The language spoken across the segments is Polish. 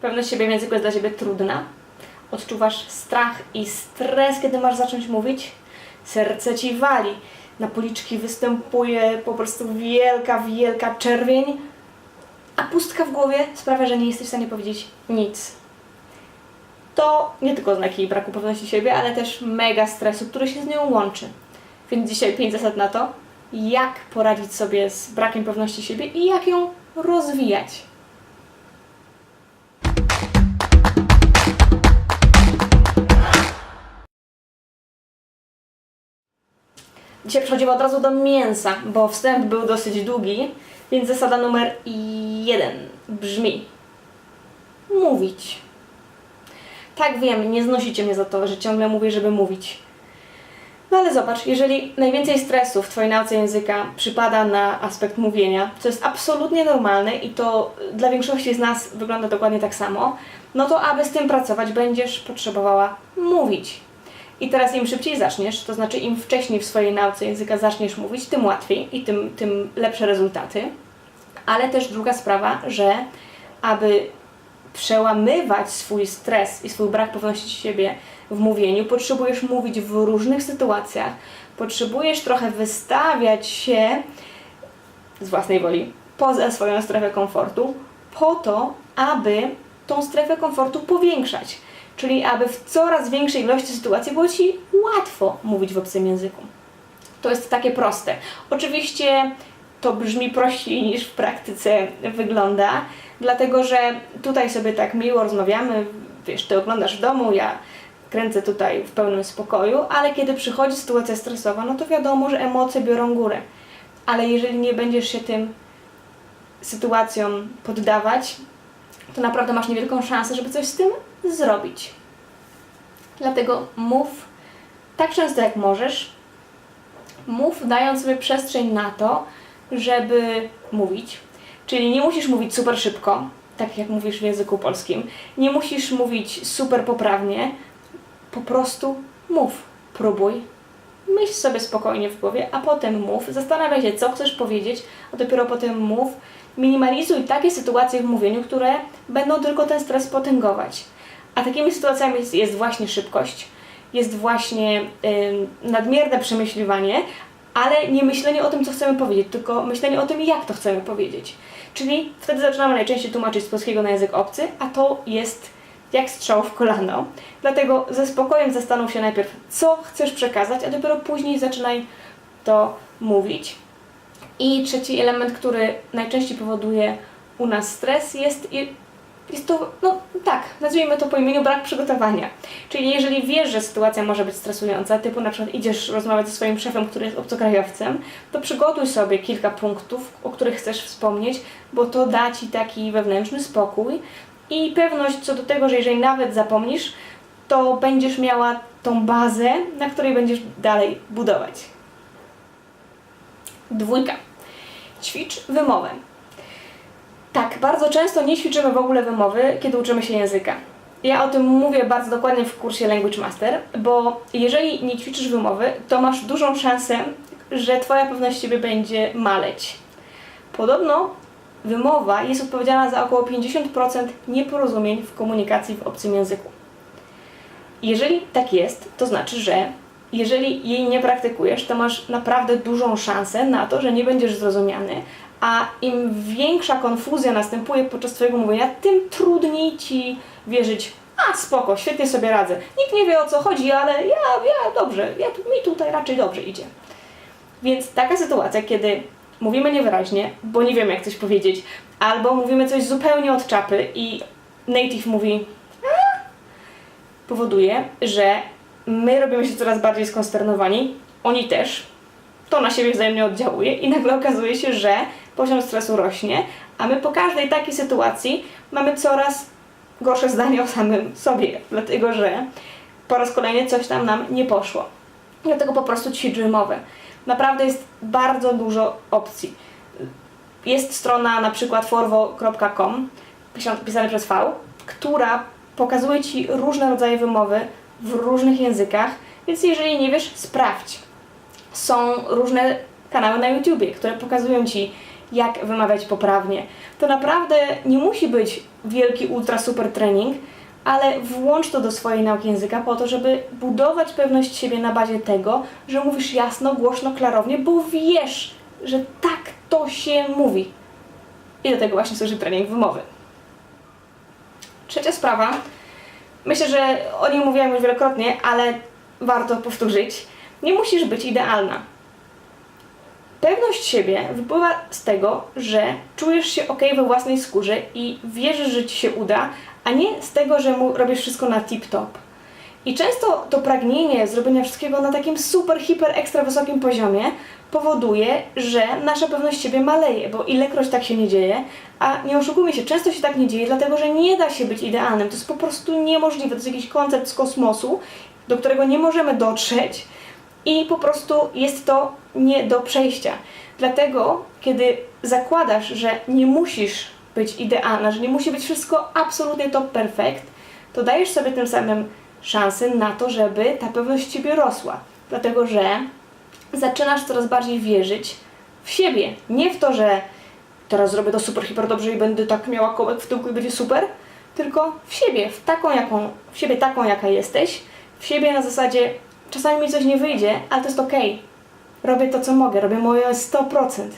Pewność siebie w języku jest dla Ciebie trudna? Odczuwasz strach i stres, kiedy masz zacząć mówić? Serce Ci wali. Na policzki występuje po prostu wielka, wielka czerwień, a pustka w głowie sprawia, że nie jesteś w stanie powiedzieć nic. To nie tylko znaki braku pewności siebie, ale też mega stresu, który się z nią łączy. Więc dzisiaj 5 zasad na to, jak poradzić sobie z brakiem pewności siebie i jak ją rozwijać. Dzisiaj przechodzimy od razu do mięsa, bo wstęp był dosyć długi, więc zasada numer jeden brzmi: mówić. Tak wiem, nie znosicie mnie za to, że ciągle mówię, żeby mówić. No ale zobacz, jeżeli najwięcej stresu w Twojej nauce języka przypada na aspekt mówienia, co jest absolutnie normalne i to dla większości z nas wygląda dokładnie tak samo, no to aby z tym pracować, będziesz potrzebowała mówić. I teraz im szybciej zaczniesz, to znaczy im wcześniej w swojej nauce języka zaczniesz mówić, tym łatwiej i tym, tym lepsze rezultaty. Ale też druga sprawa, że aby przełamywać swój stres i swój brak pewności siebie w mówieniu, potrzebujesz mówić w różnych sytuacjach, potrzebujesz trochę wystawiać się z własnej woli poza swoją strefę komfortu, po to, aby tą strefę komfortu powiększać. Czyli aby w coraz większej ilości sytuacji było Ci łatwo mówić w obcym języku. To jest takie proste. Oczywiście to brzmi prościej niż w praktyce wygląda, dlatego że tutaj sobie tak miło rozmawiamy, wiesz, Ty oglądasz w domu, ja kręcę tutaj w pełnym spokoju, ale kiedy przychodzi sytuacja stresowa, no to wiadomo, że emocje biorą górę. Ale jeżeli nie będziesz się tym sytuacjom poddawać, to naprawdę masz niewielką szansę, żeby coś z tym zrobić. Dlatego mów tak często jak możesz, mów dając sobie przestrzeń na to, żeby mówić. Czyli nie musisz mówić super szybko, tak jak mówisz w języku polskim. Nie musisz mówić super poprawnie. Po prostu mów, próbuj. Myśl sobie spokojnie w głowie, a potem mów. Zastanawiaj się, co chcesz powiedzieć, a dopiero potem mów. Minimalizuj takie sytuacje w mówieniu, które będą tylko ten stres potęgować. A takimi sytuacjami jest, jest właśnie szybkość, jest właśnie ym, nadmierne przemyśliwanie, ale nie myślenie o tym, co chcemy powiedzieć, tylko myślenie o tym, jak to chcemy powiedzieć. Czyli wtedy zaczynamy najczęściej tłumaczyć z polskiego na język obcy, a to jest jak strzał w kolano. Dlatego ze spokojem zastanów się najpierw, co chcesz przekazać, a dopiero później zaczynaj to mówić. I trzeci element, który najczęściej powoduje u nas stres, jest, jest to, no tak, nazwijmy to po imieniu brak przygotowania. Czyli jeżeli wiesz, że sytuacja może być stresująca, typu na przykład idziesz rozmawiać ze swoim szefem, który jest obcokrajowcem, to przygotuj sobie kilka punktów, o których chcesz wspomnieć, bo to da Ci taki wewnętrzny spokój i pewność co do tego, że jeżeli nawet zapomnisz, to będziesz miała tą bazę, na której będziesz dalej budować. Dwójka. Ćwicz wymowę. Tak, bardzo często nie ćwiczymy w ogóle wymowy, kiedy uczymy się języka. Ja o tym mówię bardzo dokładnie w kursie Language Master, bo jeżeli nie ćwiczysz wymowy, to masz dużą szansę, że Twoja pewność siebie będzie maleć. Podobno wymowa jest odpowiedzialna za około 50% nieporozumień w komunikacji w obcym języku. Jeżeli tak jest, to znaczy, że jeżeli jej nie praktykujesz, to masz naprawdę dużą szansę na to, że nie będziesz zrozumiany, a im większa konfuzja następuje podczas Twojego mówienia, tym trudniej Ci wierzyć, a spoko, świetnie sobie radzę. Nikt nie wie o co chodzi, ale ja, ja dobrze, ja, mi tutaj raczej dobrze idzie. Więc taka sytuacja, kiedy mówimy niewyraźnie, bo nie wiemy jak coś powiedzieć, albo mówimy coś zupełnie od czapy i native mówi "A", powoduje, że my robimy się coraz bardziej skonsternowani, oni też, to na siebie wzajemnie oddziałuje i nagle okazuje się, że poziom stresu rośnie, a my po każdej takiej sytuacji mamy coraz gorsze zdanie o samym sobie, dlatego że po raz kolejny coś tam nam nie poszło. Dlatego po prostu ćwicz wymowę. Naprawdę jest bardzo dużo opcji. Jest strona na przykład forwo.com pisa- pisane przez V, która pokazuje Ci różne rodzaje wymowy w różnych językach, więc jeżeli nie wiesz, sprawdź. Są różne kanały na YouTubie, które pokazują Ci, jak wymawiać poprawnie. To naprawdę nie musi być wielki, ultra super trening, ale włącz to do swojej nauki języka po to, żeby budować pewność siebie na bazie tego, że mówisz jasno, głośno, klarownie, bo wiesz, że tak to się mówi. I do tego właśnie służy trening wymowy. Trzecia sprawa. Myślę, że o niej mówiłam już wielokrotnie, ale warto powtórzyć. Nie musisz być idealna. Pewność siebie wypływa z tego, że czujesz się ok we własnej skórze i wierzysz, że ci się uda, a nie z tego, że mu robisz wszystko na tip-top. I często to pragnienie zrobienia wszystkiego na takim super, hiper, ekstra wysokim poziomie powoduje, że nasza pewność siebie maleje, bo ilekroć tak się nie dzieje, a nie oszukujmy się, często się tak nie dzieje, dlatego że nie da się być idealnym. To jest po prostu niemożliwe. To jest jakiś koncept z kosmosu, do którego nie możemy dotrzeć i po prostu jest to nie do przejścia. Dlatego, kiedy zakładasz, że nie musisz być idealna, że nie musi być wszystko absolutnie top perfect, to dajesz sobie tym samym szansę na to, żeby ta pewność ciebie rosła. Dlatego, że zaczynasz coraz bardziej wierzyć w siebie. Nie w to, że teraz zrobię to super, hiper dobrze i będę tak miała kołek w tyłku i będzie super, tylko w siebie, w taką, jaką, w siebie taką, jaka jesteś, w siebie na zasadzie czasami mi coś nie wyjdzie, ale to jest okej. Robię to, co mogę, robię moje 100%.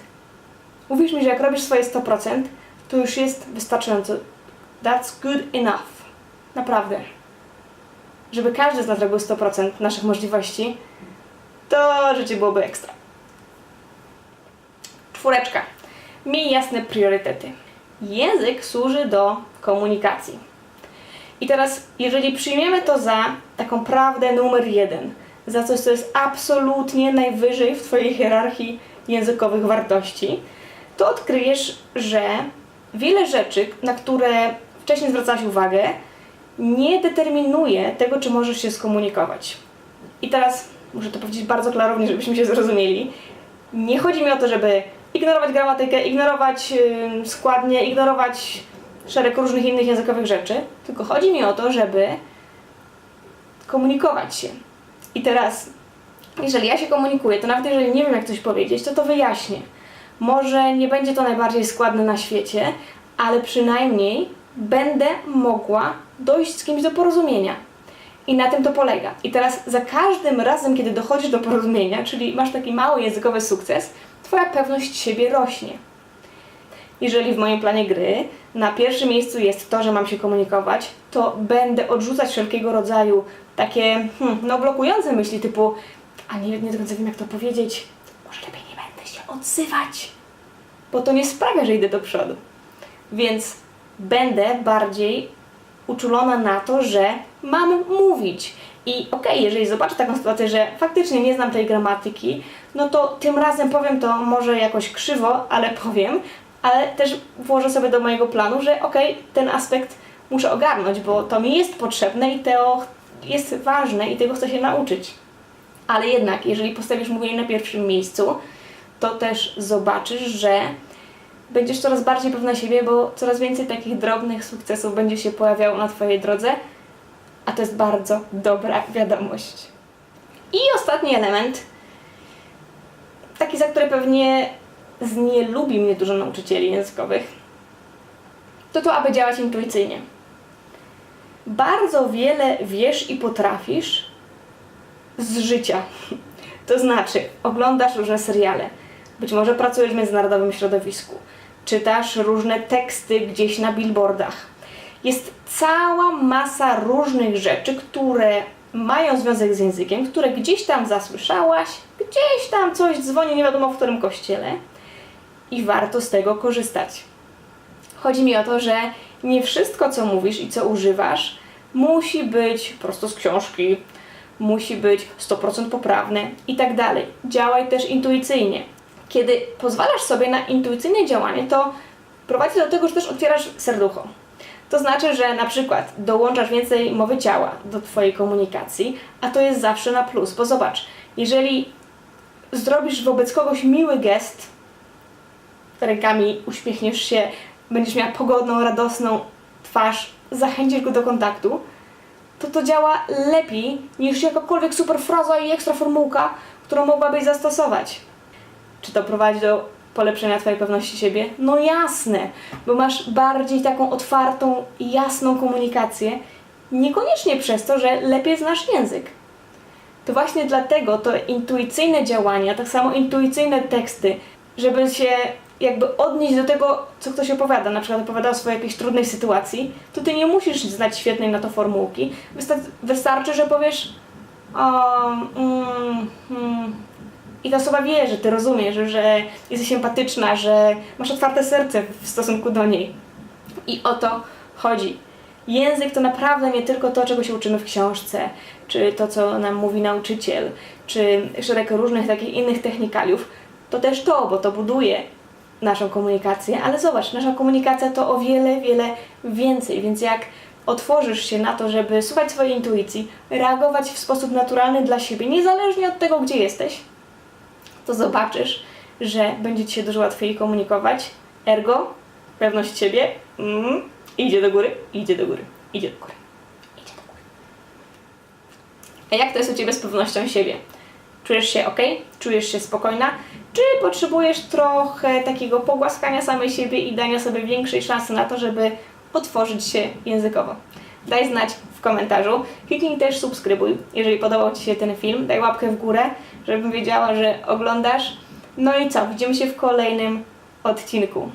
Uwierz mi, że jak robisz swoje 100%, to już jest wystarczająco. That's good enough. Naprawdę. Żeby każdy z nas robił 100% naszych możliwości, to życie byłoby ekstra. Czwóreczka. Miej jasne priorytety. Język służy do komunikacji. I teraz, jeżeli przyjmiemy to za taką prawdę numer jeden, za coś, co jest absolutnie najwyżej w Twojej hierarchii językowych wartości, to odkryjesz, że wiele rzeczy, na które wcześniej zwracałaś uwagę, nie determinuje tego, czy możesz się skomunikować. I teraz muszę to powiedzieć bardzo klarownie, żebyśmy się zrozumieli. Nie chodzi mi o to, żeby ignorować gramatykę, ignorować yy, składnie, ignorować szereg różnych innych językowych rzeczy, tylko chodzi mi o to, żeby komunikować się. I teraz, jeżeli ja się komunikuję, to nawet jeżeli nie wiem, jak coś powiedzieć, to to wyjaśnię. Może nie będzie to najbardziej składne na świecie, ale przynajmniej będę mogła dojść z kimś do porozumienia. I na tym to polega. I teraz za każdym razem, kiedy dochodzisz do porozumienia, czyli masz taki mały językowy sukces, Twoja pewność siebie rośnie. Jeżeli w moim planie gry na pierwszym miejscu jest to, że mam się komunikować, to będę odrzucać wszelkiego rodzaju takie, hmm, no blokujące myśli typu a nie, nie do końca wiem jak to powiedzieć, może lepiej nie będę się odzywać, bo to nie sprawia, że idę do przodu. Więc będę bardziej uczulona na to, że mam mówić. I okej, jeżeli zobaczę taką sytuację, że faktycznie nie znam tej gramatyki, no to tym razem powiem to może jakoś krzywo, ale powiem, ale też włożę sobie do mojego planu, że okej, ten aspekt muszę ogarnąć, bo to mi jest potrzebne i to jest ważne i tego chcę się nauczyć. Ale jednak, jeżeli postawisz mówienie na pierwszym miejscu, to też zobaczysz, że będziesz coraz bardziej pewna siebie, bo coraz więcej takich drobnych sukcesów będzie się pojawiało na Twojej drodze, a to jest bardzo dobra wiadomość. I ostatni element, taki za który pewnie z nie lubi mnie dużo nauczycieli językowych, to to, aby działać intuicyjnie. Bardzo wiele wiesz i potrafisz z życia. To znaczy, oglądasz różne seriale, być może pracujesz w międzynarodowym środowisku, czytasz różne teksty gdzieś na billboardach. Jest cała masa różnych rzeczy, które mają związek z językiem, które gdzieś tam zasłyszałaś, gdzieś tam coś dzwoni, nie wiadomo w którym kościele i warto z tego korzystać. Chodzi mi o to, że nie wszystko, co mówisz i co używasz, musi być prosto z książki, musi być 100% poprawne i tak dalej. Działaj też intuicyjnie. Kiedy pozwalasz sobie na intuicyjne działanie, to prowadzi do tego, że też otwierasz serducho. To znaczy, że na przykład dołączasz więcej mowy ciała do Twojej komunikacji, a to jest zawsze na plus, bo zobacz, jeżeli zrobisz wobec kogoś miły gest, rękami uśmiechniesz się, będziesz miała pogodną, radosną twarz, zachęcisz go do kontaktu, to to działa lepiej niż jakakolwiek super fraza i ekstra formułka, którą mogłabyś zastosować. Czy to prowadzi do polepszenia Twojej pewności siebie? No jasne, bo masz bardziej taką otwartą i jasną komunikację, niekoniecznie przez to, że lepiej znasz język. To właśnie dlatego to intuicyjne działania, tak samo intuicyjne teksty, żeby się jakby odnieść do tego, co ktoś opowiada, na przykład opowiada o swojej jakiejś trudnej sytuacji, to ty nie musisz znać świetnej na to formułki. Wysta- wystarczy, że powiesz o, mm, mm. i ta osoba wie, że ty rozumiesz, że jesteś empatyczna, że masz otwarte serce w stosunku do niej. I o to chodzi. Język to naprawdę nie tylko to, czego się uczymy w książce, czy to, co nam mówi nauczyciel, czy szereg różnych takich innych technikaliów. To też to, bo to buduje naszą komunikację, ale zobacz, nasza komunikacja to o wiele, wiele więcej, więc jak otworzysz się na to, żeby słuchać swojej intuicji, reagować w sposób naturalny dla siebie, niezależnie od tego, gdzie jesteś, to zobaczysz, że będzie Ci się dużo łatwiej komunikować. Ergo, pewność siebie mm, idzie do góry, idzie do góry, idzie do góry, idzie do góry. A jak to jest u Ciebie z pewnością siebie? Czujesz się ok? Czujesz się spokojna? Czy potrzebujesz trochę takiego pogłaskania samej siebie i dania sobie większej szansy na to, żeby otworzyć się językowo? Daj znać w komentarzu. Kliknij też subskrybuj, jeżeli podobał Ci się ten film. Daj łapkę w górę, żebym wiedziała, że oglądasz. No i co? Widzimy się w kolejnym odcinku.